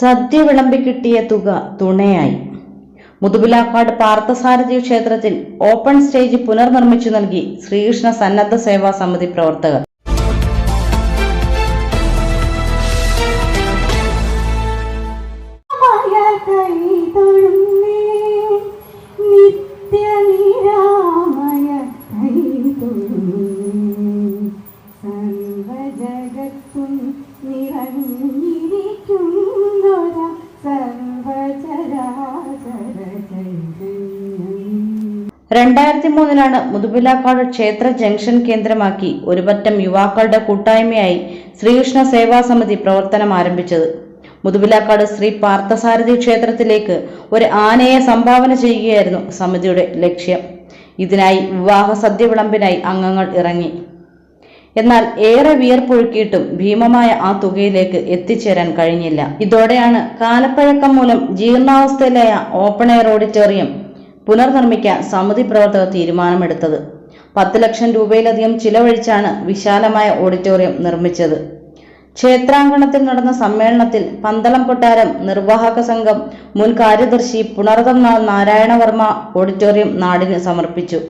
സദ്യ വിളമ്പി കിട്ടിയ തുക തുണയായി. മുതുപിലാക്കാട് പാർത്ഥസാരഥി ക്ഷേത്രത്തിൽ ഓപ്പൺ സ്റ്റേജ് പുനർനിർമ്മിച്ചു നൽകി ശ്രീകൃഷ്ണ സന്നദ്ധ സേവാ സമിതി പ്രവർത്തകർ. രണ്ടായിരത്തി മൂന്നിലാണ് മുതുപിലാക്കാട് ക്ഷേത്ര ജംഗ്ഷൻ കേന്ദ്രമാക്കി ഒരുപറ്റം യുവാക്കളുടെ കൂട്ടായ്മയായി ശ്രീകൃഷ്ണ സേവാ സമിതി പ്രവർത്തനം ആരംഭിച്ചത്. മുതുപിലാക്കാട് ശ്രീ പാർത്ഥസാരഥി ക്ഷേത്രത്തിലേക്ക് ഒരു ആനയെ സംഭാവന ചെയ്യുകയായിരുന്നു സമിതിയുടെ ലക്ഷ്യം. ഇതിനായി വിവാഹ സദ്യ വിളമ്പിനായി അംഗങ്ങൾ ഇറങ്ങി. എന്നാൽ ഏറെ വിയർപ്പൊഴുക്കിയിട്ടും ഭീമമായ ആ തുകയിലേക്ക് എത്തിച്ചേരാൻ കഴിഞ്ഞില്ല. ഇതോടെയാണ് കാലപ്പഴക്കം മൂലം ജീർണാവസ്ഥയിലായ ഓപ്പൺ എയർ ഓഡിറ്റോറിയം പുനർനിർമ്മിക്കാൻ സമിതി പ്രവർത്തകർ തീരുമാനമെടുത്തത്. പത്ത് ലക്ഷം രൂപയിലധികം ചിലവഴിച്ചാണ് വിശാലമായ ഓഡിറ്റോറിയം നിർമ്മിച്ചത്. ക്ഷേത്രാങ്കണത്തിൽ നടന്ന സമ്മേളനത്തിൽ പന്തളം കൊട്ടാരം നിർവാഹക സംഘം മുൻ കാര്യദർശി പുണർതം നാരായണവർമ്മ ഓഡിറ്റോറിയം നാടിന് സമർപ്പിച്ചു.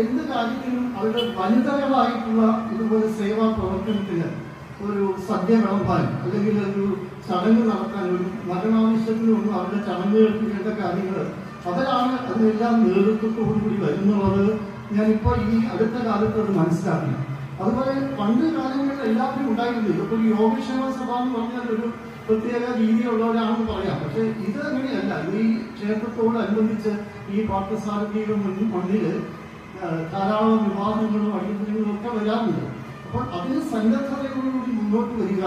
എന്ത് കാര്യത്തിലും അവരുടെ വനിതകളായിട്ടുള്ള ഇതുപോലെ സേവാ പ്രവർത്തനത്തിന് ഒരു സദ്യ വിളമ്പാൻ അല്ലെങ്കിൽ ഒരു ചടങ്ങ് നടത്താൻ ഒരു മരണാവശ്യത്തിനൊന്നും അവരുടെ ചടങ്ങുകൾക്ക് വേണ്ട കാര്യങ്ങൾ അവരാണ് അതിനെല്ലാം നേതൃത്വത്തോടുകൂടി വരുന്നുള്ളത്. ഞാനിപ്പോൾ ഈ അടുത്ത കാലത്ത് അത് മനസ്സിലാക്കി. അതുപോലെ പണ്ട് കാലങ്ങളിൽ എല്ലാവരും ഉണ്ടായിരുന്നു. ഇപ്പോൾ യോഗക്ഷേമ സഭ എന്ന് പറഞ്ഞാൽ ഒരു പ്രത്യേക രീതിയുള്ളവരാണെന്ന് പറയാം. പക്ഷെ ഇത് അങ്ങനെയല്ല. ഈ ക്ഷേത്രത്തോടനുബന്ധിച്ച് ഈ പാർത്ഥസാരഥിയുടെ മുന്നിൽ ധാരാളം വിവാദങ്ങളും അഴിമതികളും ഒക്കെ വരാറുണ്ട്. അപ്പോൾ അതിന് സന്നദ്ധതയോടുകൂടി മുന്നോട്ട് വരിക.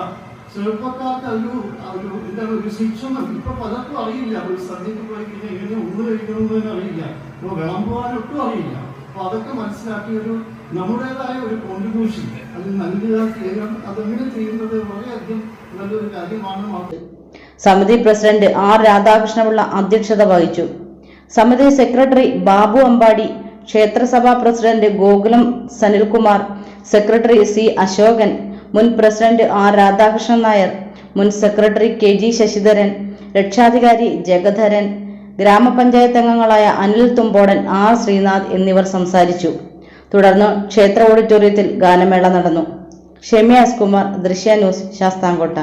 ചെറുപ്പക്കാർക്ക് ഒരു ഒരു എന്താണ് ഒരു ശിക്ഷണം ഇപ്പൊ പലർക്കും അറിയില്ല. ഒരു സദ്യക്ക് പോയി കഴിഞ്ഞാൽ എങ്ങനെ ഒന്ന് കഴിക്കണമെന്ന് തന്നെ അറിയില്ല. ഇപ്പോൾ വിളമ്പുവാനൊട്ടും അറിയില്ല. അപ്പൊ അതൊക്കെ മനസ്സിലാക്കി ഒരു നമ്മുടേതായ ഒരു കോൺട്രിബ്യൂഷൻ അത് നൽകുക ചെയ്യണം അതെങ്ങനെ ചെയ്യുന്നത് വളരെയധികം നല്ലൊരു കാര്യമാണ്. സമിതി പ്രസിഡന്റ് ആർ രാധാകൃഷ്ണപിള്ള അധ്യക്ഷത വഹിച്ചു. സമിതി secretary Babu Ambadi ക്ഷേത്രസഭാ president Gokulam Sanilkumar secretary C Ashokan മുൻ പ്രസിഡന്റ് ആർ രാധാകൃഷ്ണൻ നായർ മുൻ സെക്രട്ടറി കെ ജി ശശിധരൻ രക്ഷാധികാരി ജഗധരൻ ഗ്രാമപഞ്ചായത്ത് അംഗങ്ങളായ അനിൽ തുമ്പോടൻ ആർ ശ്രീനാഥ് എന്നിവർ സംസാരിച്ചു. തുടർന്ന് ക്ഷേത്ര ഓഡിറ്റോറിയത്തിൽ ഗാനമേള നടന്നു. ഷെമിയാസ് കുമാർ ദൃശ്യ ന്യൂസ് ശാസ്താംകോട്ട.